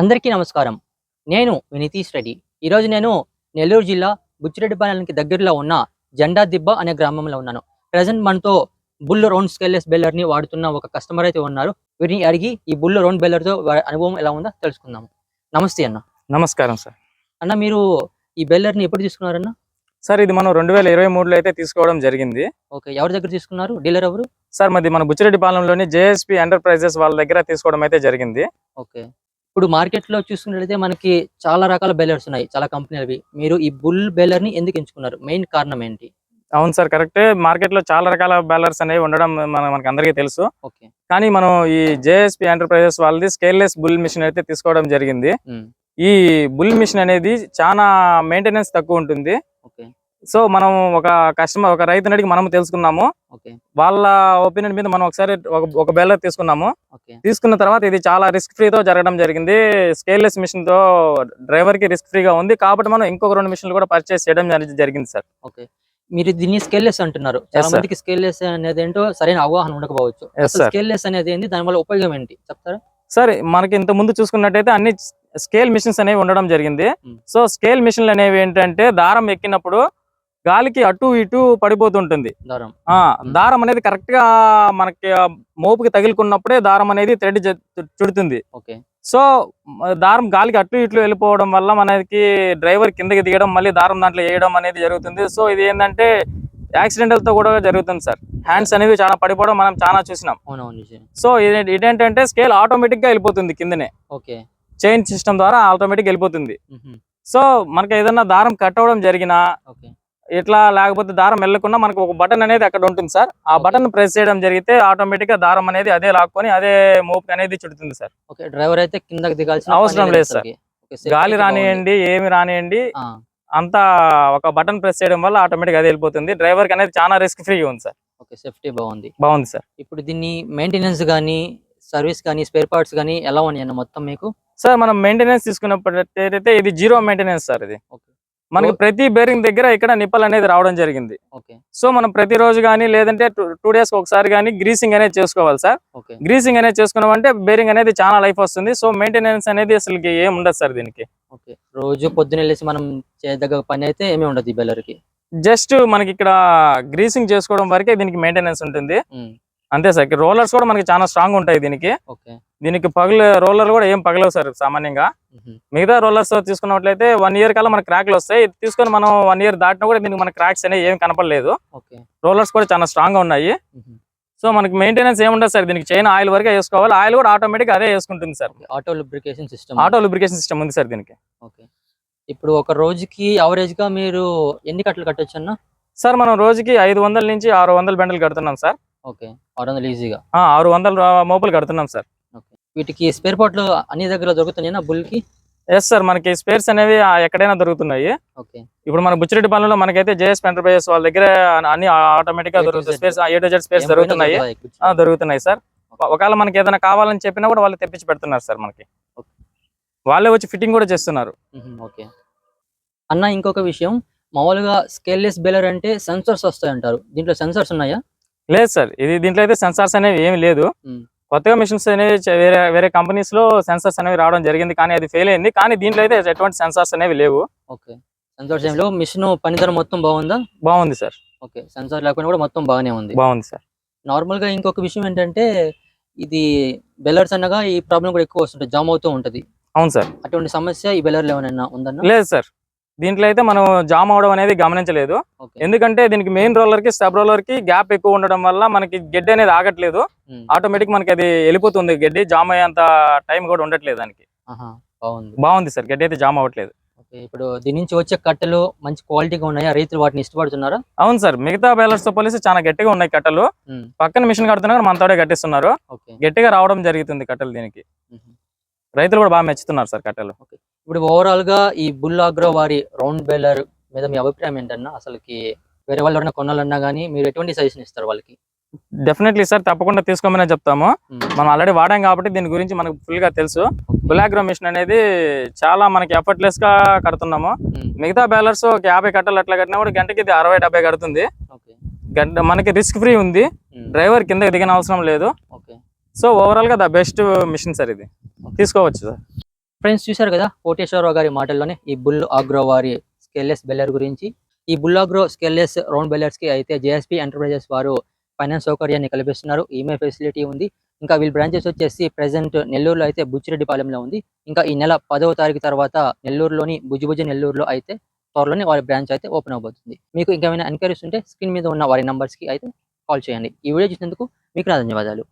అందరికీ నమస్కారం. నేను వినితీష్ రెడ్డి. ఈరోజు నేను నెల్లూరు జిల్లా బుచ్చిరెడ్డిపాలెంకి దగ్గరలో ఉన్న జెండా దిబ్బ అనే గ్రామంలో ఉన్నాను. ప్రజెంట్ మనతో బుల్ రౌండ్ స్కెల్లెస్ బెల్లర్ని వాడుతున్న ఒక కస్టమర్ అయితే ఉన్నారు. వీరిని అడిగి ఈ బుల్ రౌండ్ బెల్లర్తో వారి అనుభవం ఎలా ఉందో తెలుసుకుందాం. నమస్తే అన్న. నమస్కారం సార్. అన్న మీరు ఈ బెల్లర్ని ఎప్పుడు తీసుకున్నారన్న? సార్ ఇది మనం రెండు వేల ఇరవై మూడులో అయితే తీసుకోవడం జరిగింది. ఓకే ఎవరి దగ్గర తీసుకున్నారు? డీలర్ ఎవరు? సార్ మాది మన బుచ్చిరెడ్డిపాలెంలోని జేఎస్పీ ఎంటర్ప్రైజెస్ వాళ్ళ దగ్గర తీసుకోవడం అయితే జరిగింది. ఓకే. ఇప్పుడు మార్కెట్లో చూసుకున్నట్లయితే మనకి చాలా రకాల బెల్లర్స్ ఉన్నాయి చాలా కంపెనీలవి మీరు ఈ బుల్ బెల్లర్ని ఎందుకు ఎంచుకున్నారు? మెయిన్ కారణం ఏంటి? అవును సార్ కరెక్టే మార్కెట్లో చాలా రకాల బ్యాలర్స్ అనేవి ఉండడం మన మనకి అందరికీ తెలుసు. కానీ మనం ఈ జేఎస్పీ ఎంటర్ప్రైజెస్ వాళ్ళది స్కేల్లెస్ బుల్ మిషన్ అయితే తీసుకోవడం జరిగింది. ఉమ్, ఈ బుల్ మిషన్ అనేది చాలా మెయింటెనెన్స్ తక్కువ ఉంటుంది. సో మనం ఒక కస్టమర్ ఒక రైతుని అడిగి మనం తెలుసుకున్నాము. వాళ్ళ ఒపీనియన్ మీద మనం ఒకసారి ఒక బెల్లర్ తీసుకున్నాము. తీసుకున్న తర్వాత ఇది చాలా రిస్క్ ఫ్రీతో జరగడం జరిగింది. స్కేల్లెస్ మిషన్తో డ్రైవర్కి రిస్క్ ఫ్రీగా ఉంది. కాబట్టి మనం ఇంకొక రెండు మిషన్లు కూడా పర్చేస్ చేయడం జరి- జరిగింది సార్. ఓకే. మీరు దీన్ని స్కేల్లెస్ అంటున్నారు. చాలా. మందికి స్కేల్లెస్ అనేది ఏంటో సరైన అవగాహన ఉండకపోవచ్చు. స్కేల్లెస్ అనేది ఏంటి దాని వల్ల ఉపయోగం ఏంటి? చెప్తారా? సరే మనకి ఇంత ముందు చూసుకున్నట్టయితే అన్ని స్కేల్ మిషన్స్ అనేవి ఉండడం జరిగింది. Hmm. సో స్కేల్ మిషన్లు అనేవి ఏంటంటే దారం ఎక్కినప్పుడు గాలికి అటు ఇటు పడిపోతుంటుంది. దారం. అనేది కరెక్ట్గా మనకి మోపుకి తగులుకున్నప్పుడే దారం అనేది థ్రెడ్ చుడుతుంది. ఓకే. సో దారం గాలికి అటు ఇట్లు వెళ్ళిపోవడం వల్ల మనకి డ్రైవర్ కిందకి దిగడం మళ్ళీ దారం దాంట్లో వేయడం అనేది జరుగుతుంది. సో ఇది ఏంటంటే తో కూడా జరుగుతుంది సార్. హ్యాండ్స్ అనేవి చాలా పడిపోవడం మనం చాలా చూసినాం. సో ఇది ఇదేంటంటే స్కేల్ ఆటోమేటిక్గా వెళ్ళిపోతుంది కిందనే. ఓకే. చైన్ సిస్టమ్ ద్వారా ఆటోమేటిక్ వెళ్ళిపోతుంది. సో మనకి ఏదైనా దారం కట్ అవ్వడం జరిగినా ఓకే. ఇట్లా లేకపోతే దారం వెళ్ళకుండా మనకు ఒక బటన్ అనేది అక్కడ ఉంటుంది సార్. ఆ. బటన్ ప్రెస్ చేయడం జరిగితే ఆటోమేటిక్గా దారం అనేది అదే లాక్కొని అదే మోపు అనేది చుడుతుంది సార్. ఓకే డ్రైవర్ అయితే కిందకి దిగాల్సిన అవసరం లేదు safety గాలి. రానియండి ఏమి రానియండి అంతా ఒక బటన్ ప్రెస్ చేయడం వల్ల ఆటోమేటిక్ అదే వెళ్ళిపోతుంది. డ్రైవర్కి అనేది చాలా రిస్క్ ఫ్రీ ఉంది సార్. ఓకే సేఫ్టీ బాగుంది. బాగుంది సార్. ఇప్పుడు దీన్ని మెయింటెనెన్స్ కానీ సర్వీస్ కానీ స్పేర్ పార్ట్స్ కానీ ఎలా ఉన్నాయి అన్న మొత్తం మీకు? సార్ మనం మెయింటెనెన్స్ తీసుకున్నప్పుడైతే ఇది జీరో మెయింటెనెన్స్ సార్ ఇది. మనకి ప్రతి బేరింగ్ దగ్గర ఇక్కడ నిప్పల్ అనేది రావడం జరిగింది. ఓకే. సో మనం ప్రతిరోజు కానీ లేదంటే టూ డేస్ ఒకసారి కానీ గ్రీసింగ్ అనేది చేసుకోవాలి సార్. గ్రీసింగ్ అనేది చేసుకున్నాం అంటే బేరింగ్ అనేది చాలా లైఫ్ వస్తుంది. సో మెయింటెనెన్స్ అనేది అసలు ఏం ఉండదు సార్ దీనికి. ఓకే. రోజు వెళ్ళేసి మనం చేయదగ్గ పని అయితే ఏమీ ఉండదు ఈ బెల్లర్కి జస్ట్ మనకి ఇక్కడ గ్రీసింగ్ చేసుకోవడం వరకే దీనికి మెయింటెనెన్స్ ఉంటుంది. అంతే సార్. రోలర్స్ కూడా మనకి చాలా స్ట్రాంగ్ ఉంటాయి దీనికి. దీనికి పగల రోలర్ కూడా ఏం పగలవు సార్ సామాన్యంగా. మిగతా రోలర్స్ తీసుకున్నట్లయితే వన్ ఇయర్ కల్లా మనకి క్రాక్లు వస్తాయి. ఇది తీసుకొని మనం వన్ ఇయర్ దాటినా కూడా దీనికి మన క్రాక్స్ అనేవి ఏం కనపడలేదు. రోలర్స్ కూడా చాలా స్ట్రాంగ్గా ఉన్నాయి. సో మనకి మెయింటెనెన్స్ ఏముండదు సార్. దీనికి చైన్ ఆయిల్ వరకే వేసుకోవాలి. ఆయిల్ కూడా ఆటోమేటిక్ అదే వేసుకుంటుంది sir. Auto lubrication system auto lubrication system ఉంది సార్ దీనికి. ఓకే. ఇప్పుడు ఒక రోజుకి యావరేజ్గా మీరు ఎన్ని కట్టలు కట్టొచ్చు అన్న? సార్ మనం రోజుకి ఐదు వందల నుంచి ఆరు వందల బెండలు కడుతున్నాం సార్. ఓకే. ఆరు వందలు ఈజీగా ఆరు వందల మోపులు కడుతున్నాం సార్. వీటికి స్పేర్ పార్ట్లు అన్ని దగ్గర దొరుకుతున్నాయి బుల్కి ఎస్ సార్ మనకి స్పేర్స్ అనేవి ఎక్కడైనా దొరుకుతున్నాయి. ఓకే. ఇప్పుడు మన బుచ్చిరెడ్డిపాలెంలో మనకైతే జేఎస్ ఎంటర్ప్రైజెస్ వాళ్ళ దగ్గర అన్ని ఆటోమేటిక్గా దొరుకుతాయి. Spares A to Z spares దొరుకుతున్నాయి. దొరుకుతున్నాయి సార్ ఒకవేళ మనకి ఏదైనా కావాలని చెప్పినా కూడా వాళ్ళు తెప్పించి పెడుతున్నారు సార్ మనకి. వాళ్ళే వచ్చి ఫిట్టింగ్ కూడా చేస్తున్నారు. ఓకే. అన్న ఇంకొక విషయం. మామూలుగా స్కేల్లెస్ బెలర్ అంటే సెన్సర్స్ వస్తాయి అంటారు దీంట్లో సెన్సర్స్ ఉన్నాయా? లేదు సార్ ఇది దీంట్లో అయితే సెన్సార్స్ అనేవి ఏమి లేదు. కొత్తగా మిషన్స్ అనేవి వేరే వేరే కంపెనీస్లో సెన్సార్స్ అనేవి రావడం జరిగింది కానీ అది ఫెయిల్ అయింది. కానీ దీంట్లో అయితే ఎటువంటి సెన్సార్స్ అనేవి లేవు. ఓకే. సెన్సార్స్ ఏమిలో మిషన్ పనితనం మొత్తం బాగుందా? బాగుంది సార్. ఓకే. సెన్సార్ లేకుండా కూడా మొత్తం బాగానే ఉంది. బాగుంది సార్. నార్మల్గా ఇంకొక విషయం ఏంటంటే ఇది బెల్లర్స్ అనగా ఈ ప్రాబ్లం కూడా ఎక్కువ వస్తుంటుంది జామ్ అవుతూ ఉంటది. అవును సార్. అటువంటి సమస్య ఈ బెల్లర్లు ఏమైనా ఉందన్న? లేదు సార్. దీంట్లో అయితే మనం జామ్ అవడం అనేది గమనించలేదు. ఎందుకంటే దీనికి మెయిన్ రోలర్కి సబ్ రోలర్కి గ్యాప్ ఎక్కువ ఉండడం వల్ల మనకి గడ్డి అనేది ఆగట్లేదు. ఆటోమేటిక్ మనకి అది వెళ్ళిపోతుంది గడ్డి జామ్ అయ్యేంత టైం కూడా ఉండట్లేదు దానికి. బాగుంది. సార్ గడ్డి అయితే జామ్ అవ్వట్లేదు. ఇప్పుడు దీని నుంచి వచ్చే కట్టెలు మంచి క్వాలిటీగా ఉన్నాయా? రైతులు వాటిని ఇష్టపడుతున్నారా? అవును సార్ మిగతా బేలర్స్తో పోలిసి చాలా గట్టిగా ఉన్నాయి కట్టలు. పక్కన మిషన్ కడుతున్నారు మనతోడే కట్టిస్తున్నారు. గట్టిగా రావడం జరుగుతుంది కట్టలు దీనికి. రైతులు కూడా బాగా మెచ్చుతున్నారు సార్ కట్టలు. ఇప్పుడు ఓవరాల్గా ఈ బుల్ ఆగ్రో వారి రౌండ్ బెల్లర్ మీద మీ అభిప్రాయం ఏంటన్నా? అసలుకి వేరే వాళ్ళు ఎవరైనా కొనాలన్నా కానీ మీరు ఎటువంటి సజెషన్ ఇస్తారు వాళ్ళకి? డెఫినెట్లీ సార్ తప్పకుండా తీసుకోమని చెప్తాము. మనం ఆల్రెడీ వాడాం కాబట్టి దీని గురించి మనకు ఫుల్గా తెలుసు. బులాగ్రో మిషన్ అనేది చాలా మనకి ఎఫర్ట్లెస్గా కడుతున్నాము. మిగతా బేలర్స్ ఒక యాభై కట్టలు అట్లా కట్టినా కూడా గంటకి ఇది అరవై డెబ్బై కడుతుంది. గంట మనకి రిస్క్ ఫ్రీ ఉంది. డ్రైవర్ కిందకి దిగిన అవసరం లేదు సో ఓవరాల్గా ద బెస్ట్ మిషన్ సార్ ఇది. తీసుకోవచ్చు సార్ ఫ్రెండ్స్ చూశారు కదా కోటేశ్వరరావు గారి మాటల్లోనే ఈ బుల్ ఆగ్రో వారి స్కెల్లెస్ బెల్లర్ గురించి. ఈ బుల్ ఆగ్రో స్కెల్లెస్ రౌండ్ బెల్లర్స్కి అయితే జేఎస్పీ ఎంటర్ప్రైజెస్ వారు ఫైనాన్స్ సౌకర్యాన్ని కల్పిస్తున్నారు. ఈమెయిల్ ఫెసిలిటీ ఉంది. ఇంకా వీళ్ళ బ్రాంచెస్ వచ్చేసి ప్రెసెంట్ నెల్లూరులో అయితే బుచ్చిరెడ్డిపాలెంలో ఉంది. ఇంకా ఈ నెల పదవ తారీఖు తర్వాత నెల్లూరులోని బుజ్జిబుజ్జి నెల్లూరులో అయితే త్వరలోనే వారి బ్రాంచ్ అయితే ఓపెన్ అవబోతుంది. మీకు ఇంకేమైనా ఎంక్వైరీస్ ఉంటే స్క్రీన్ మీద ఉన్న వారి numbers కి అయితే కాల్ చేయండి. ఈ వీడియో చూసినందుకు మీకు నా ధన్యవాదాలు.